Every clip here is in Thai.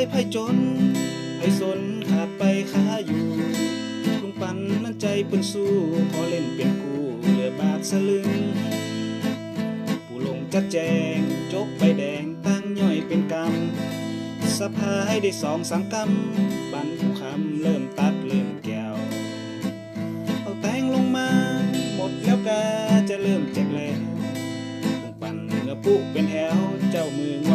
ยไพ่จนไพ่สนขาดไปขาอยู่ลุงปันนั้นใจปืนสู้ขอเล่นเป็นกูเหลือบาทสลึงผู้ลงจัดแจงจกใบแดงตั้งย่อยเป็นกำสะพภาให้ได้สองสามกำบันผู้คำเริ่มตัดเริ่มแก้วเอาแตงลงมา หมดแล้วกาจะเริ่มแจกแล้วลุงปันเนื้อปุ๊เป็นแถวเจ้ามือ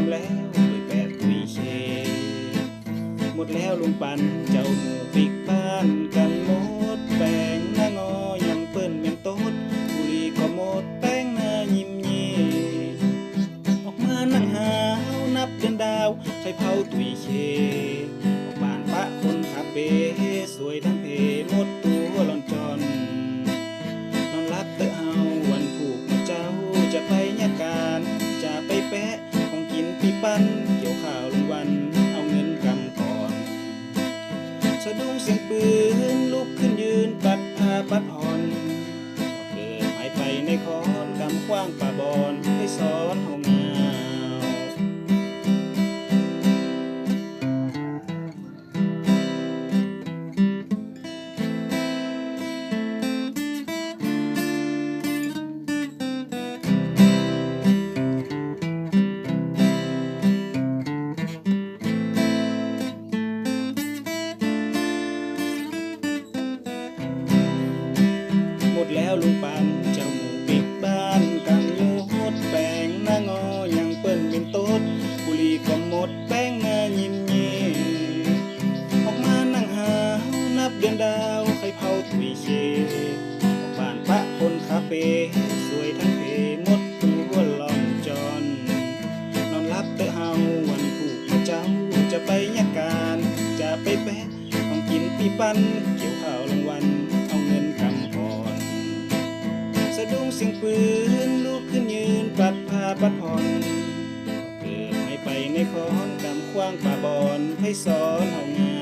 แล้วลุงปันเจ้าหมูปิกบ้านกันหมดแป้งหน้างอยังเปิ้นเมียงโต๊ดบุรีก็หมดแป้งหน้ายิ้มเย่ออกมานั่งหาวนับเดือนดาวใครเผาตุยเคออกบ้านปะคนขับเบสวยทั้งเพหมดตัวหลอนจอนนอนรับเตอเฮาวันผูกมาเจ้าจะไปยาการจะไปแปะของกินปีปั้น ดแล้วลุงปันเจ้าหมูปิดบ้านกันโยหดแป้งหน้างอยังเปิ้นเป็นโต๊ดบุรีก็หมดแป้งหน้ายิ้มเย่ออกมานั่งหาวนับเดือนดาวใครเผาตุยเคออกบ้านปะคนคาเฟ่สวยทั้งเพหมดตัวลอนจอนนอนรับเตอเฮาวันผูกมาเจ้าจะไปยาการจะไปแปะต้องกินปีปั้น สะดุ้งสิ่งปืนลุกขึ้นยืนปัดผ้าปัดผ่อนเกิดให้ไปในคอนกำคว้างป่าบอนให้สอนเฮาง